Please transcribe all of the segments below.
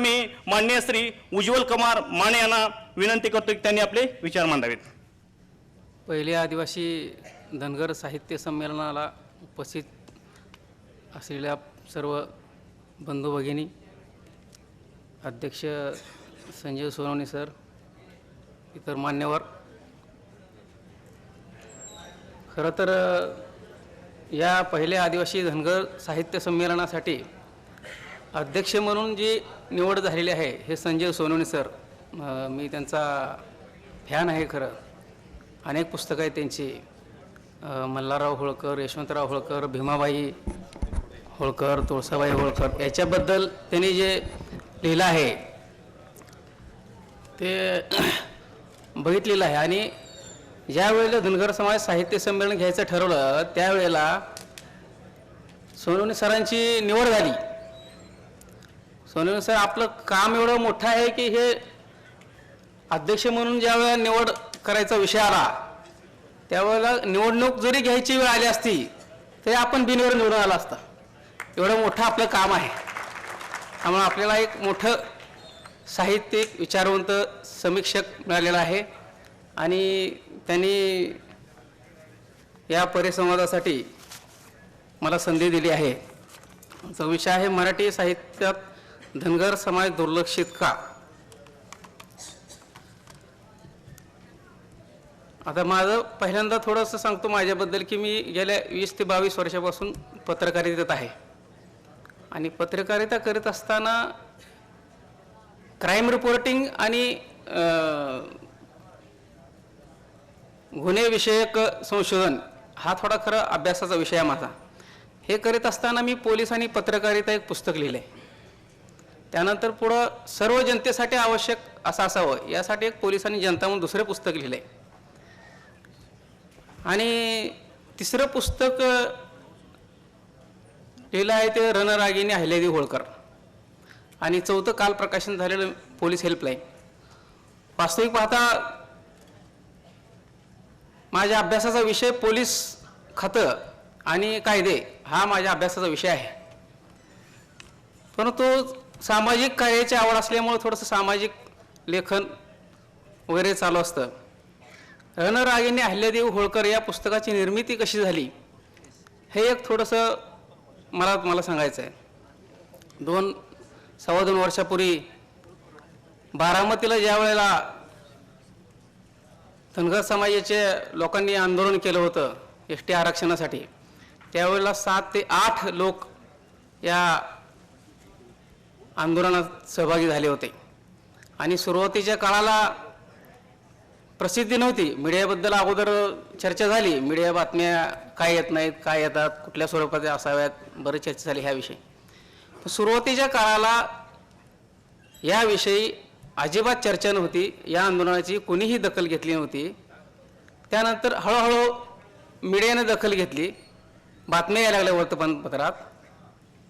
माननीय श्री उज्ज्वल कुमार माने यांना विनंती करतो की त्यांनी आपले विचार मांडावेत. पहिले आदिवासी धनगर साहित्य संमेलनाला उपस्थित असलेल्या सर्व बंधू भगिनी अध्यक्ष संजय सोनवणे सर इतर मान्यवर खरं तर या पहिल्या आदिवासी धनगर साहित्य संमेलनासाठी अध्यक्ष म्हणून जी निवड झालेली आहे हे संजय सोनवणे सर मी त्यांचा फॅन आहे खरं. अनेक पुस्तकं आहेत त्यांची. मल्हारराव होळकर यशवंतराव होळकर भीमाबाई होळकर तुळसाबाई होळकर याच्याबद्दल त्यांनी जे लिहिलं आहे ते बघितलेलं आहे. आणि ज्या वेळेला धनगर समाज साहित्य संमेलन घ्यायचं ठरवलं त्यावेळेला सोनवणे सरांची निवड झाली. सोनवणे सर आपलं काम एवढं मोठं आहे की हे अध्यक्ष म्हणून ज्या वेळेला निवड करायचा विषय आला त्यावेळेला निवडणूक जरी घ्यायची वेळ आली असती तरी आपण बिनवर निवडून आला असता. एवढं मोठं आपलं काम आहे. त्यामुळे आपल्याला एक मोठं साहित्यिक विचारवंत समीक्षक मिळालेला आहे. आणि त्यांनी या परिसंवादासाठी मला संधी दिली आहे. जो विषय आहे मराठी साहित्यात धनगर समाज दुर्लक्षित का? आता माझं पहिल्यांदा थोडंसं सांगतो माझ्याबद्दल की मी गेल्या वीस ते बावीस वर्षापासून पत्रकारितेत आहे. आणि पत्रकारिता करत असताना क्राईम रिपोर्टिंग आणि गुन्हेविषयक संशोधन हा थोडा खरं अभ्यासाचा विषय आहे माझा. हे करीत असताना मी पोलीस आणि पत्रकारिता एक पुस्तक लिहिलं. आहे त्यानंतर पुढं सर्व जनतेसाठी आवश्यक असं असावं यासाठी एक पोलिसांनी जनता म्हणून दुसरं पुस्तक लिहिलं आहे आणि तिसरं पुस्तक लिहिलं आहे ते रणरागिनी अहिल्यादेवी होळकर. आणि चौथं काल प्रकाशन झालेलं पोलीस हेल्पलाईन. वास्तविक पाहता माझ्या अभ्यासाचा विषय पोलीस खातं आणि कायदे हा माझ्या अभ्यासाचा विषय आहे. परंतु सामाजिक कार्याची आवड असल्यामुळं थोडंसं सामाजिक लेखन वगैरे चालू असतं. रणरागिनी अहिल्यादेवी होळकर या पुस्तकाची निर्मिती कशी झाली? हे एक थोडंसं मला मला सांगायचं आहे दोन सव्वा दोन वर्षापूर्वी बारामतीला ज्या वेळेला धनगर समाजाचे लोकांनी आंदोलन केलं होतं एस टी आरक्षणासाठी त्यावेळेला सात ते आठ लोक या आंदोलनात सहभागी झाले होते. आणि सुरुवातीच्या काळाला प्रसिद्धी नव्हती. मीडियाबद्दल अगोदर चर्चा झाली. मीडिया बातम्या काय येत नाहीत काय येतात कुठल्या स्वरूपाचे असाव्यात बरीच चर्चा झाली ह्याविषयी सुरुवातीच्या काळाला याविषयी अजिबात चर्चा नव्हती. या आंदोलनाची कोणीही दखल घेतली नव्हती. त्यानंतर हळूहळू मीडियाने दखल घेतली. बातम्या यायला लागल्या वर्तमानपत्रात.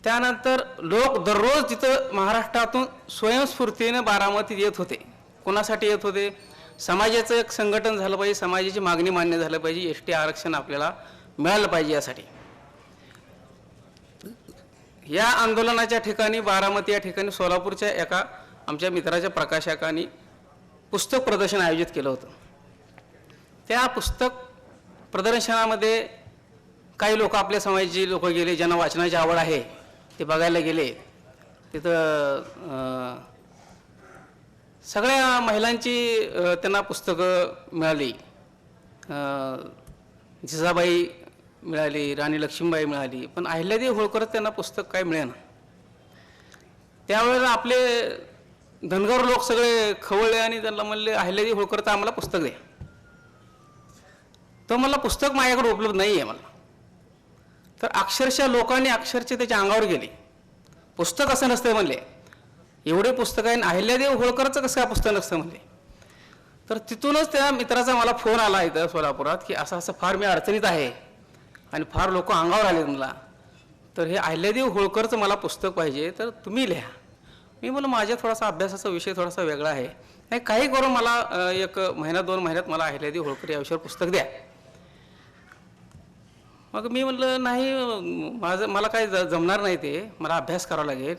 त्यानंतर लोक दररोज तिथं महाराष्ट्रातून स्वयंस्फूर्तीनं बारामतीत येत होते. कोणासाठी येत होते? समाजाचं एक संघटन झालं पाहिजे समाजाची मागणी मान्य झालं पाहिजे एस टी आरक्षण आपल्याला मिळालं पाहिजे यासाठी. या आंदोलनाच्या ठिकाणी बारामती या ठिकाणी सोलापूरच्या एका आमच्या मित्राच्या प्रकाशकांनी पुस्तक प्रदर्शन आयोजित केलं होतं. त्या पुस्तक प्रदर्शनामध्ये काही लोक आपल्या समाजाची लोक गेले ज्यांना वाचनाची आवड आहे. ते बघायला गेले तिथं सगळ्या महिलांची त्यांना पुस्तकं मिळाली. जिजाबाई मिळाली राणी लक्ष्मीबाई मिळाली पण अहिल्यादेवी होळकर त्यांना पुस्तक काय मिळेना. त्यावेळेला आपले धनगर लोक सगळे खवळले आणि त्यांना म्हणले अहिल्यादेवी होळकर तर आम्हाला पुस्तक द्या. तर मला पुस्तक माझ्याकडे उपलब्ध नाही आहे मला. तर अक्षरशः लोकांनी अक्षरशः त्याच्या अंगावर गेले. पुस्तक असं नसतं म्हणले. एवढे पुस्तक आहे आणि अहिल्यादेव होळकरचं कसं काय पुस्तक नसतं म्हणले? तर तिथूनच त्या मित्राचा मला फोन आला इथं सोलापुरात की असं असं फार मी अडचणीत आहे आणि फार लोक अंगावर आले मला. तर हे अहिल्यादेव होळकरचं मला पुस्तक पाहिजे तर तुम्ही लिहा. मी म्हणलं माझ्या थोडासा अभ्यासाचा विषय थोडासा वेगळा आहे. नाही काही करून मला एक महिना दोन महिन्यात मला अहिल्यादेव होळकर या विषयावर पुस्तक द्या. मग मी म्हटलं नाही माझं मला काय ज- जमणार नाही ते. मला अभ्यास करावा लागेल.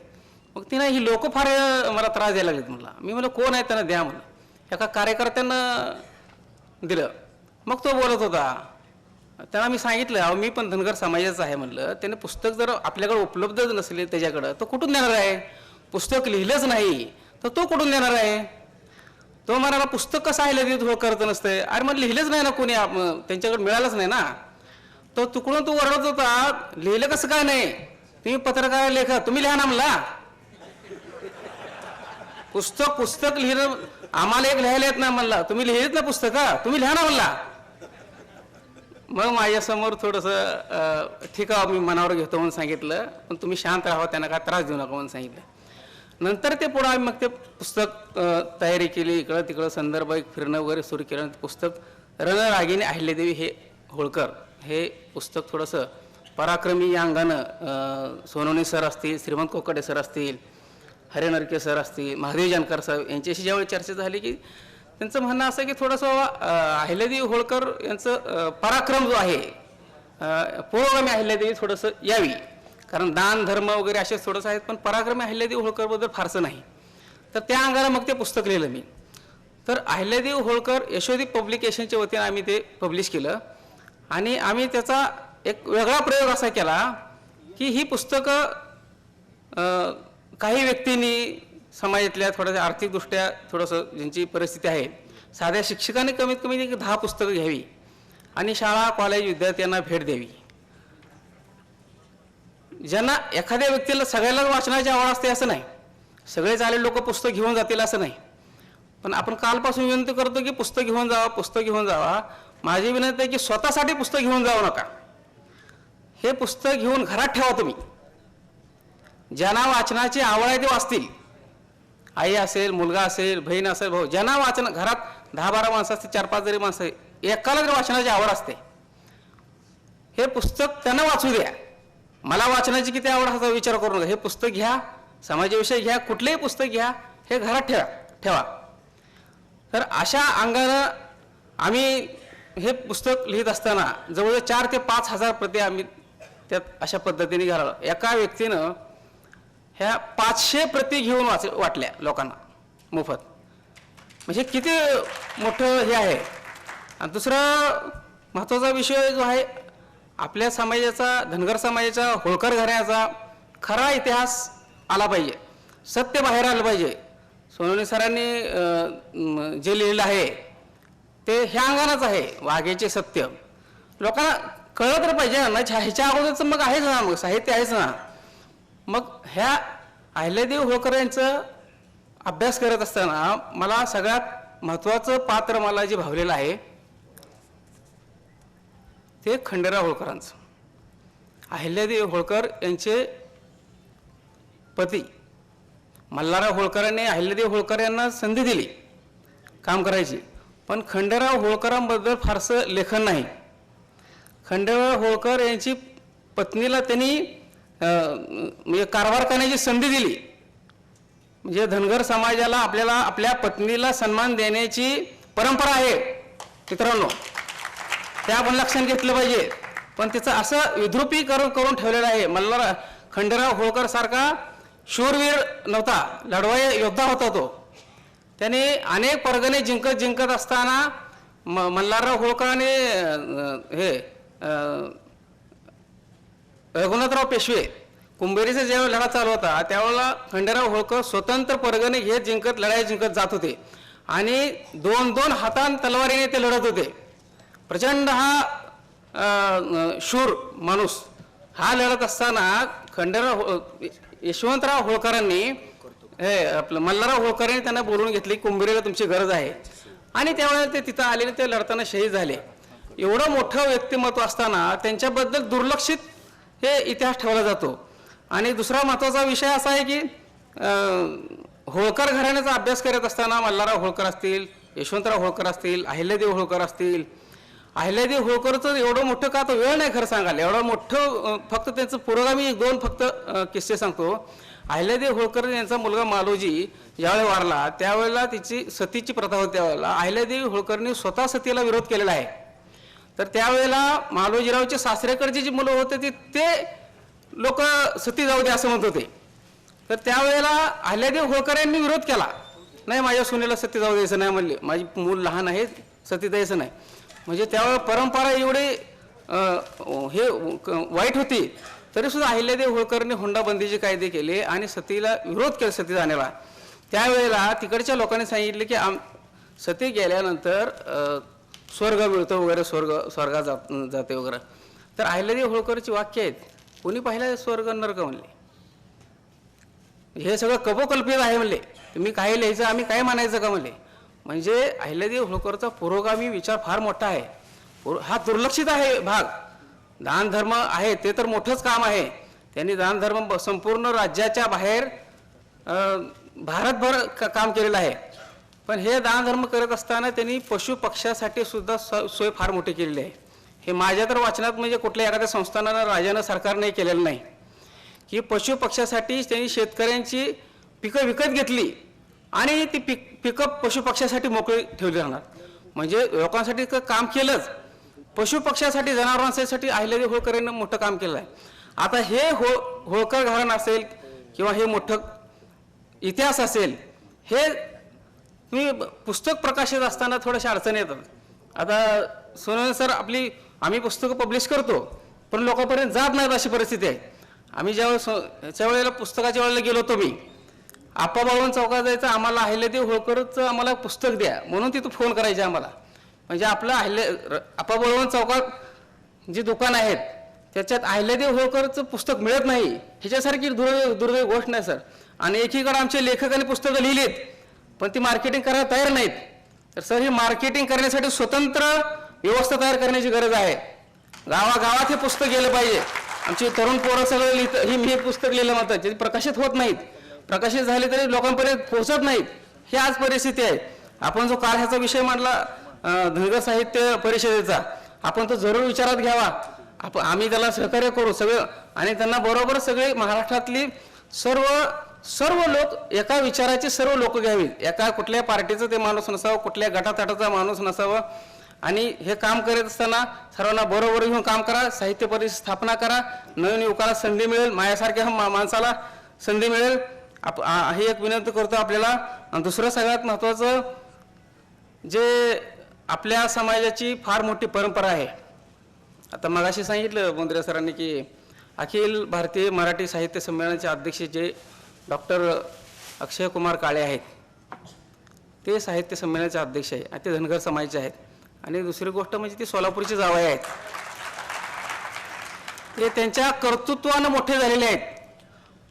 मग तिनं ही लोक फार मला त्रास द्यायला लागलेत मला मी म्हणलं कोण आहे त्यांना द्या म्हणलं. एका कार्यकर्त्यानं दिलं. मग तो बोलत होता. त्यांना मी सांगितलं अहो मी पण धनगर समाजाचं आहे म्हणलं. त्याने पुस्तक जर आपल्याकडे उपलब्धच नसले त्याच्याकडं तो कुठून देणार आहे? पुस्तक लिहिलंच नाही तर तो कुठून देणार आहे? तो म्हणाला पुस्तक कसं आहे लगेच? हो करत नसतंय. अरे मग लिहिलंच नाही ना कोणी त्यांच्याकडे मिळालंच नाही ना. तो तुकडून तू ओरडत होता. लिहिलं कसं काय नाही? तुम्ही पत्रकार लेखक तुम्ही लिहा ना म्हणला. पुस्तक पुस्तक लिहिलं आम्हाला एक लिहायला येत नाही म्हणला. तुम्ही लिहित ना पुस्तक? तुम्ही लिहा ना म्हणला. मग माझ्यासमोर थोडंसं ठीक आहे मी मनावर घेतो म्हणून सांगितलं. पण तुम्ही शांत राहा त्यांना काय त्रास देऊ नका म्हणून सांगितलं. नंतर ते पुढं आम्ही मग ते पुस्तक तयारी केली. इकडं तिकडं संदर्भ एक फिरणं वगैरे सुरू केलं. पुस्तक रणरागिनी अहिल्यादेवी हे होळकर. हे पुस्तक थोडंसं पराक्रमी या अंगानं सोनवणे सर असतील श्रीमंत कोकडे सर असतील हरे सर असतील महादेव जानकर सर यांच्याशी ज्यावेळी चर्चा झाली की त्यांचं म्हणणं असं की थोडंसं अहिल्यादेवी होळकर यांचं पराक्रम जो आहे पुरोगामी अहिल्यादेवी थोडंसं यावी. कारण दान धर्म वगैरे असेच थोडंसं आहेत पण पराक्रमी अहिल्यादेवी होळकरबद्दल फारसं नाही. तर त्या अंगाला मग ते पुस्तक लिहिलं मी. तर अहिल्यादेवी होळकर यशोदी पब्लिकेशनच्या वतीनं आम्ही ते पब्लिश केलं. आणि आम्ही त्याचा एक वेगळा प्रयोग असा केला की ही पुस्तकं काही व्यक्तींनी समाजातल्या थोड्याशा आर्थिकदृष्ट्या थोडंसं ज्यांची परिस्थिती आहे साध्या शिक्षकांनी कमीत कमी एक दहा पुस्तकं घ्यावी आणि शाळा कॉलेज विद्यार्थ्यांना भेट द्यावी. ज्यांना एखाद्या व्यक्तीला सगळ्यालाच वाचनाची आवड असते असं नाही. सगळे आले लोक पुस्तक घेऊन जातील असं नाही. पण आपण कालपासून विनंती करतो की पुस्तक घेऊन जावा पुस्तक घेऊन जावा. माझी विनंती आहे की स्वतःसाठी पुस्तक घेऊन जाऊ नका. हे पुस्तक घेऊन घरात ठेवा तुम्ही. ज्यांना वाचनाची आवड आहे ते वाचतील. आई असेल मुलगा असेल बहीण असेल भाऊ ज्यांना वाचन घरात दहा बारा माणसं असते चार पाच जरी माणसं एकाला जरी वाचनाची आवड असते हे पुस्तक त्यांना वाचू द्या. मला वाचनाची किती आवड असा विचार करू नका. हे पुस्तक घ्या समाजाविषयी घ्या कुठलेही पुस्तक घ्या हे घरात ठेवा ठेवा. तर अशा अंगानं आम्ही हे पुस्तक लिहित असताना जवळजवळ चार ते पाच हजार प्रती आम्ही त्यात अशा पद्धतीने घालवलं. एका व्यक्तीनं ह्या पाचशे प्रती घेऊन वाच वाटल्या लोकांना मोफत. म्हणजे किती मोठं हे आहे? आणि दुसरा महत्त्वाचा विषय जो आहे आपल्या समाजाचा धनगर समाजाचा होळकर घराण्याचा खरा इतिहास आला पाहिजे. सत्य बाहेर आलं पाहिजे. सोनवणे सरांनी जे लिहिलेलं आहे ते ह्या अंगानंच आहे. वाघेचे सत्य. लोकांना कळलं तर पाहिजे ना. म्हणजे ह्याच्या अगोदरचं मग आहेच ना. मग साहित्य आहेच ना. मग ह्या अहिल्यादेव होळकर यांचं अभ्यास करत असताना मला सगळ्यात महत्त्वाचं पात्र मला जे भावलेलं आहे ते खंडेराव होळकरांचं. अहिल्यादेवी होळकर यांचे पती मल्हारराव होळकरांनी अहिल्यादेवी होळकर यांना संधी दिली काम करायची. पण खंडेराव होळकरांबद्दल फारसं लेखन नाही. खंडेराव होळकर यांची पत्नीला त्यांनी म्हणजे कारभार करण्याची संधी दिली. म्हणजे धनगर समाजाला आपल्याला आपल्या पत्नीला सन्मान देण्याची परंपरा आहे मित्रांनो. ते आपण लक्षात घेतलं पाहिजे. पण त्याचं असं विद्रुपीकरण करून ठेवलेलं आहे. मल्हार खंडेराव होळकर सारखा शूरवीर नव्हता. लढवाई योद्धा होता तो. त्याने अनेक परगणे जिंकत जिंकत असताना म मल्हारराव होळकराने हे रघुनाथराव पेशवे कुंभेरीचा जेव्हा लढा चालू होता त्यावेळेला खंडेराव होळकर स्वतंत्र परगणे घेत जिंकत लढाई जिंकत जात होते. आणि दोन दोन हातान तलवारीने ते लढत होते. प्रचंड हा शूर माणूस हा लढत असताना खंडेराव हो- यशवंतराव होळकरांनी हे आपलं मल्हारराव होळकरांनी त्यांना बोलवून घेतले की कुंभेरीला तुमची गरज आहे. आणि त्यावेळेला ते तिथं आलेले ते लढताना शहीद झाले. एवढं मोठं व्यक्तिमत्व असताना त्यांच्याबद्दल दुर्लक्षित हे इतिहास ठेवला जातो. आणि दुसरा महत्त्वाचा विषय असा आहे की होळकर घराण्याचा अभ्यास करत असताना मल्हारराव होळकर असतील यशवंतराव होळकर असतील अहिल्यादेव होळकर असतील. अहिल्यादेव होळकरचं एवढं मोठं का तो वेळ नाही खरं सांगायला. एवढं मोठं फक्त त्यांचं पुरोगामी एक दोन फक्त किस्से सांगतो. अहिल्यादेव होळकर यांचा मुलगा मालोजी ज्यावेळी वारला. त्यावेळेला तिची सतीची प्रथा होती. त्यावेळेला अहिल्यादेवी होळकरनी स्वतः सतीला विरोध केलेला आहे. तर त्यावेळेला मालोजीरावचे सासरेकडचे जी मुलं होते ती ते लोक सती जाऊ दे असं म्हणत होते. तर त्यावेळेला अहिल्यादेव होळकर यांनी विरोध केला. नाही माझ्या सुनेला सती जाऊ द्यायचं नाही म्हणले. माझी मूल लहान आहे सती द्यायचं नाही. म्हणजे त्यावेळेला परंपरा एवढी हे क- वाईट होती. तरी सुद्धा अहिल्यादेव होळकरने हुंडाबंदीचे कायदे केले आणि सतीला विरोध केला सती जाण्याला त्यावेळेला तिकडच्या लोकांनी सांगितले की आम सती गेल्यानंतर स्वर्ग मिळतो वगैरे स्वर्ग स्वर्गात जात जाते वगैरे. तर अहिल्यादेव होळकरची वाक्य आहेत कोणी पाहिलं स्वर्ग नरक म्हणले? हे सगळं कपोकल्पित आहे म्हणले. तुम्ही काय लिहायचं आम्ही काय मानायचं का म्हणले? म्हणजे अहिल्यादेव होळकरचा पुरोगामी विचार फार मोठा आहे. पुर- हा दुर्लक्षित आहे भाग. दानधर्म आहे ते तर मोठंच काम आहे. त्यांनी दानधर्म संपूर्ण राज्याच्या बाहेर भारतभर का काम केलेलं आहे. पण हे दानधर्म करत असताना त्यांनी पशु पक्षासाठी सुद्धा स- सोय फार मोठी केलेली आहे. हे माझ्या तर वाचनात म्हणजे कुठल्या एखाद्या संस्थानानं राजानं सरकारने केलेलं नाही. की पशु पक्षासाठी त्यांनी शेतकऱ्यांची पिकं विकत घेतली आणि ती पिक पिकं पशुपक्षासाठी मोकळी ठेवली राहणार म्हणजे लोकांसाठी काम केलंच. पशु पक्ष्यासाठी जनावरांसाठी अहिल्यादेव होळकर यांनी मोठं काम केलं आहे. आता हे हो होळकर घराणं असेल किंवा हे मोठं इतिहास असेल हे तुम्ही पुस्तक प्रकाशित असताना थोड्याशा अडचणी येतात. आता सोनवणे सर आपली आम्ही पुस्तकं पब्लिश करतो पण लोकांपर्यंत जात नाहीत अशी परिस्थिती आहे. आम्ही ज्यावेळेस ह्याच्या वेळेला पुस्तकाच्या वेळेला गेलो होतो मी आप्पा बाळवण चौकात जायचं आम्हाला अहिल्यादेव होळकरचं आम्हाला पुस्तक द्या म्हणून तिथं फोन करायचे आम्हाला. म्हणजे आपलं अहिल्या र- चौकात जी दुकान आहेत त्याच्यात अहिल्यादेव होळकरचं पुस्तक मिळत नाही. ह्याच्यासारखी दुर्दैव दुर्दैव गोष्ट नाही सर. आणि एकीकडे आमचे लेखकांनी पुस्तकं लिहिलीत पण ती मार्केटिंग करायला तयार नाहीत. तर सर ही मार्केटिंग करण्यासाठी स्वतंत्र व्यवस्था तयार करण्याची गरज आहे. गावागावात हे पुस्तक गेलं पाहिजे. आमची तरुण पोरं सगळं लिहितं ही मी हे पुस्तक लिहिलं म्हणतात जे प्रकाशित होत नाहीत. प्रकाशित झाले तरी लोकांपर्यंत पोहोचत नाहीत. ही आज परिस्थिती आहे. आपण जो काल ह्याचा विषय मांडला धनगर साहित्य परिषदेचा. आपण तो जरूर विचारात घ्यावा. आपण आम्ही त्याला सहकार्य करू सगळं आणि त्यांना बरोबर सगळे महाराष्ट्रातली सर्व सर्व लोक एका विचाराचे सर्व लोक घ्यावी. एका कुठल्या पार्टीचं ते माणूस नसावं कुठल्या गटातटाचा माणूस नसावं. आणि हे काम करत असताना सर्वांना बरोबर घेऊन काम करा साहित्य परिषद स्थापना करा. नवीन युवकाला संधी मिळेल माझ्यासारख्या मा- माणसाला संधी मिळेल. आप हे एक विनंती करतो आपल्याला. आणि दुसरं सगळ्यात महत्त्वाचं जे आपल्या समाजाची फार मोठी परंपरा आहे. आता मगाशी सांगितलं बोंद्रे सरांनी की अखिल भारतीय मराठी साहित्य संमेलनाचे अध्यक्ष जे डॉक्टर अक्षय कुमार काळे आहेत ते साहित्य संमेलनाचे अध्यक्ष आहे आणि ते धनगर समाजाचे आहेत. आणि दुसरी गोष्ट म्हणजे ते सोलापूरचे जावई आहेत. ते त्यांच्या कर्तृत्वानं मोठे झालेले आहेत.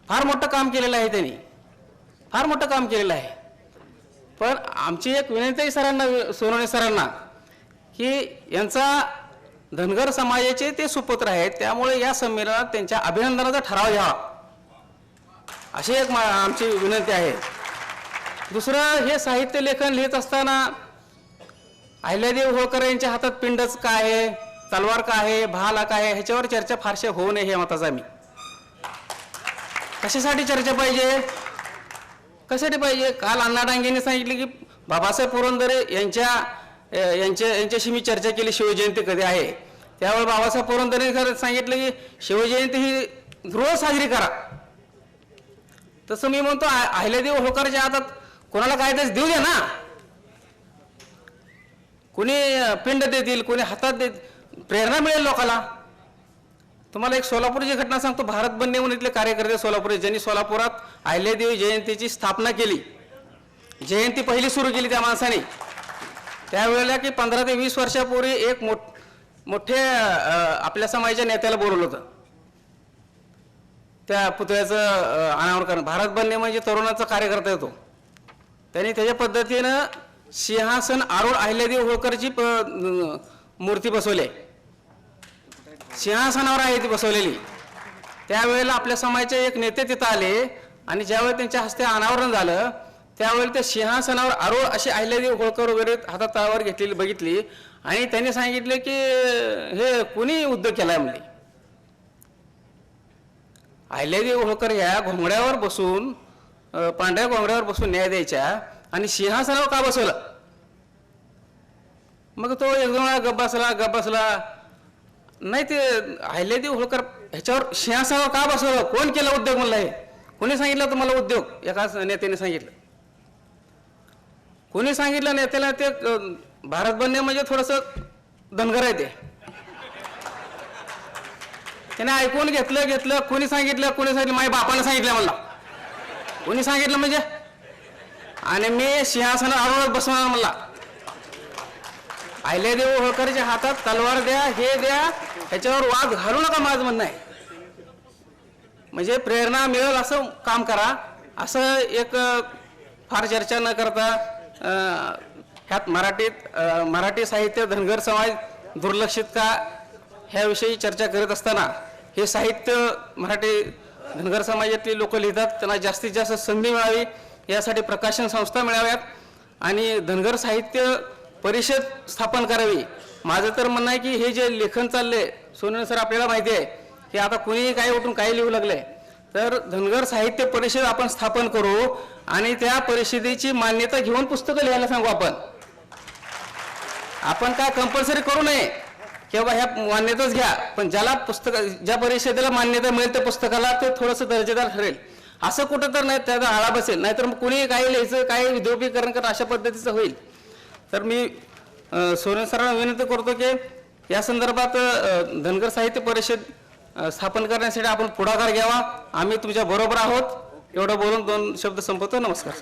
फार मोठं काम केलेलं आहे त्यांनी. फार मोठं काम केलेलं आहे. पण आमची एक विनंती आहे सरांना सोनवणे सरांना की यांचा धनगर समाजाचे ते सुपुत्र आहेत त्यामुळे या संमेलनात त्यांच्या अभिनंदनाचा ठराव घ्यावा. अशी एक मा- आमची विनंती आहे. दुसरं हे साहित्य लेखन लिहित असताना अहिल्यादेव होळकर यांच्या हातात पिंडच काय आहे तलवार काय आहे भाला काय आहे ह्याच्यावर चर्चा फारशा होऊ नये हे मताचा मी. कशासाठी चर्चा पाहिजे? कशासाठी पाहिजे? काल अण्णा डांगेंनी सांगितले की बाबासाहेब पुरंदरे यांच्या यांच्या यांच्याशी मी चर्चा केली शिवजयंती कधी आहे? त्यावेळी बाबासाहेब पुरंदरे खरं सांगितलं की शिवजयंती ही रोज साजरी करा. तसं मी म्हणतो अहिल्यादेव होकारच्या हातात कोणाला काय तरी देऊ द्या ना. कुणी पिंड देतील कुणी हातात देत प्रेरणा मिळेल लोकाला. तुम्हाला एक सोलापूरची घटना सांगतो. भारत बंद म्हणून इथले कार्यकर्ते सोलापूर ज्यांनी सोलापुरात अहिल्यादेवी जयंतीची स्थापना केली. जयंती पहिली सुरू केली त्या माणसाने. त्यावेळेला की पंधरा ते वीस वर्षापूर्वी एक मोठ मोठे आपल्या समाजाच्या नेत्याला बोलवलं होतं. त्या पुतळ्याचं अनावरण करणं. भारत बनणे म्हणजे तरुणाचा कार्यकर्ता येतो. त्यांनी त्याच्या पद्धतीनं सिंहासन आरूढ अहिल्यादेवी होळकरची प- मूर्ती बसवली आहे. सिंहासनावर आहे ती बसवलेली. त्यावेळेला आपल्या समाजाचे एक नेते तिथं आले आणि ज्यावेळी त्यांच्या हस्ते अनावरण झालं त्यावेळी त्या सिंहासनावर आरोळ अशी आहिल्यादेवी होळकर वगैरे हातात तळावर घेतलेली बघितली आणि त्यांनी सांगितले की हे कुणी उद्योग केलाय म्हणले? आहिल्यादेवी होळकर ह्या घोंगड्यावर बसून पांढऱ्या घोंगड्यावर बसून न्याय द्यायच्या आणि सिंहासनावर का बसवलं? मग तो एक दोन वेळा बसला गप्प बसला. नाही ते अहिल्यादेवी होळकर ह्याच्यावर सिंहासनावर का बसवलं? कोण केला उद्योग म्हणलं हे? कोणी सांगितलं तुम्हाला उद्योग? एका नेत्याने सांगितलं. कोणी सांगितलं नेत्याला ते भारत बनणे म्हणजे थोडंसं धनगर आहे ते. त्याने ऐकून घेतलं घेतलं कोणी सांगितलं कोणी सांगितलं माझ्या बापाने सांगितलं मला कोणी सांगितलं म्हणजे? आणि मी सिंहासनात आरोळत बसवणार मला आयले देव होळकरच्या हातात तलवार द्या हे द्या ह्याच्यावर वाद घालू नका माझं म्हणणं आहे. म्हणजे प्रेरणा मिळेल असं काम करा. असं एक फार चर्चा न करता ह्यात मराठीत मराठी साहित्य धनगर समाज दुर्लक्षित का ह्याविषयी चर्चा करत असताना हे साहित्य मराठी धनगर समाजातली लोक लिहितात त्यांना जास्तीत जास्त संधी मिळावी यासाठी प्रकाशन संस्था मिळाव्यात आणि धनगर साहित्य परिषद स्थापन करावी. माझं तर म्हणणं आहे की हे जे लेखन चाललंय सोनन सर आपल्याला माहिती आहे की आता कुणीही काही उठून काही लिहू लागलंय तर धनगर साहित्य परिषद आपण स्थापन करू आणि त्या परिषदेची मान्यता घेऊन पुस्तकं लिहायला सांगू आपण. आपण काय कंपल्सरी करू नये. किंवा ह्या मान्यताच घ्या. पण ज्याला पुस्तक ज्या परिषदेला मान्यता मिळेल त्या पुस्तकाला ते थोडंसं दर्जेदार ठरेल. असं कुठं तर नाही त्याचा आळा बसेल. नाहीतर मग कुणी काही लिहायचं काही विद्रोपीकरण करणं अशा पद्धतीचं होईल. तर मी सोनसरांना सरांना विनंती करतो की या संदर्भात धनगर साहित्य परिषद स्थापन करण्यासाठी आपण पुढाकार घ्यावा. आम्ही तुमच्या बरोबर आहोत. एवढं बोलून दोन शब्द संपवतो. नमस्कार